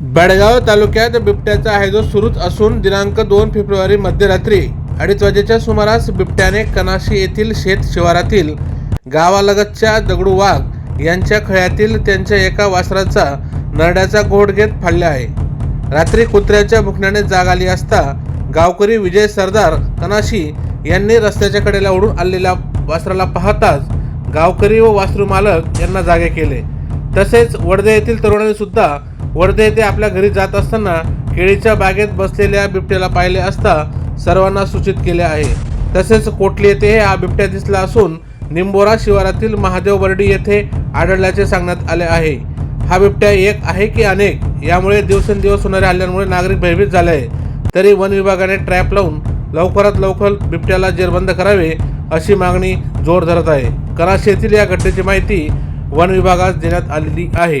बेळगाव तालुक्यात बिबट्याचा हैदो सुरूच असून दिनांक दोन फेब्रुवारी मध्यरात्री अडीच वाजेच्या सुमारास बिबट्याने कनाशी येथील शेत शिवारातील गावालगतच्या दगडू वाघ यांच्या खळ्यातील त्यांच्या एका वासराचा नरड्याचा घोट घेत फाडला आहे. रात्री कुत्र्याच्या भुकण्याने जाग आली असता गावकरी विजय सरदार कनाशी यांनी रस्त्याच्या कडेला उडून आलेल्या वासराला पाहताच गावकरी व वासरू मालक यांना जागे केले. तसेच वडदे येथील तरुणांनी सुद्धा वर्धे येथे आपल्या घरी जात असताना केळीच्या बागेत बसलेल्या बिबट्याला पाहिले असता सर्वांना सूचित केले आहे. तसेच कोटली येथे हा बिबट्या दिसला असून निंबोरा शिवारातील महादेव बर्डी येथे आढळल्याचे सांगण्यात आले आहे. हा बिबट्या एक आहे की अनेक? यामुळे दिवसेंदिवस होणाऱ्या हल्ल्यांमुळे नागरिक भयभीत झाले आहे तरी वन विभागाने ट्रॅप लावून लवकरात लवकर बिबट्याला जेरबंद करावे अशी मागणी जोर धरत आहे. कराशी येथील या घटनेची माहिती वन विभागास देण्यात आलेली आहे.